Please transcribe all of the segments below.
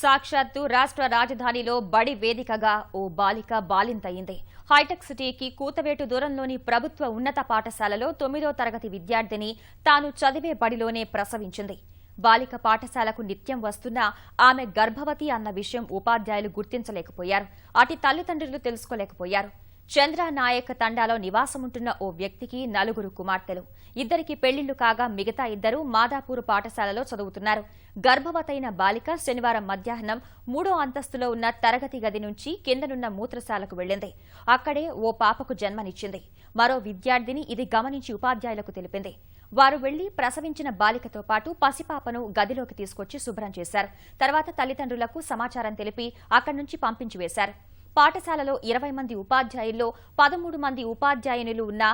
సాక్షాత్తు రాష్ట్ర రాజధానిలో బడి వేదికగా ఓ బాలిక బాలింతయింది హైటెక్ సిటీకి కూతవేటు దూరంలోని ప్రభుత్వ ఉన్నత పాఠశాలలో తొమ్మిదో తరగతి విద్యార్థిని తాను చదివే బడిలోనే ప్రసవించింది. బాలిక పాఠశాలకు నిత్యం వస్తున్నా ఆమె గర్భవతి అన్న విషయం ఉపాధ్యాయులు గుర్తించలేకపోయారు. అటు తల్లిదండ్రులు తెలుసుకోలేకపోయారు. చంద్ర నాయక్ తండాలో నివాసముంటున్న ఓ వ్యక్తికి నలుగురు కుమార్తెలు. ఇద్దరికి పెళ్ళిళ్ళు కాగా మిగతా ఇద్దరు మాదాపూర్ పాఠశాలలో చదువుతున్నారు. గర్భవతైన బాలిక శనివారం మధ్యాహ్నం మూడో అంతస్తులో ఉన్న తరగతి గది నుంచి కిందనున్న మూత్రశాలకు వెళ్ళింది అక్కడే ఓ పాపకు జన్మనిచ్చింది. మరో విద్యార్థిని ఇది గమనించి ఉపాధ్యాయులకు తెలిపింది. వారు వెళ్ళి ప్రసవించిన బాలికతో పాటు పసిపాపను గదిలోకి తీసుకొచ్చి శుభ్రం చేశారు. తర్వాత తల్లిదండ్రులకు సమాచారం తెలిపి అక్కడి నుంచి పంపించి వేశారు. పాఠశాలలో ఇరవై మంది ఉపాధ్యాయుల్లో పదమూడు మంది ఉపాధ్యాయునులు ఉన్నా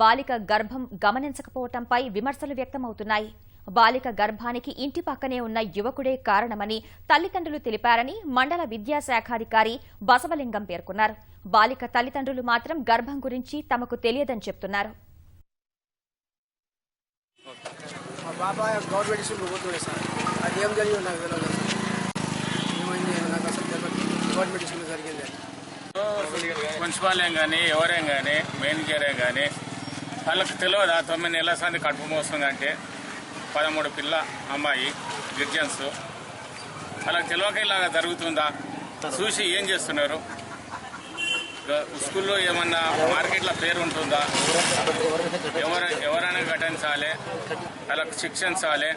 బాలిక గర్భం గమనించకపోవటంపై విమర్శలు వ్యక్తమవుతున్నాయి. బాలిక గర్భానికి ఇంటి పక్కనే ఉన్న యువకుడే కారణమని తల్లిదండ్రులు తెలిపారని మండల విద్యాశాఖాధికారి బసవలింగం పేర్కొన్నారు. బాలిక తల్లిదండ్రులు మాత్రం గర్భం గురించి తమకు తెలియదని చెప్తున్నారు. మా గవర్నమెంట్ స్కూల్ పోతుండే సార్. అది ఏం జరిగింది నాకు తెలియదు సార్ ఏమైంది నాకు అసలు తెలియదు గవర్నమెంట్ జరిగింది. మున్సిపాలేం కానీ ఎవరేం కానీ మేనేజరే కానీ వాళ్ళకి తెలియదు ఆ తొమ్మిది నెలల సంది కడుపు మోస్తుందంటే పదమూడు పిల్ల అమ్మాయి గిర్జన్స్. వాళ్ళకి తెలియక ఇలాగా జరుగుతుందా? చూసి ఏం చేస్తున్నారు? స్కూల్లో ఏమన్నా మార్కెట్లో పేరు ఉంటుందా ఎవరు ఎవరైనా ఘటించాలి వాళ్ళకి శిక్షించాలి.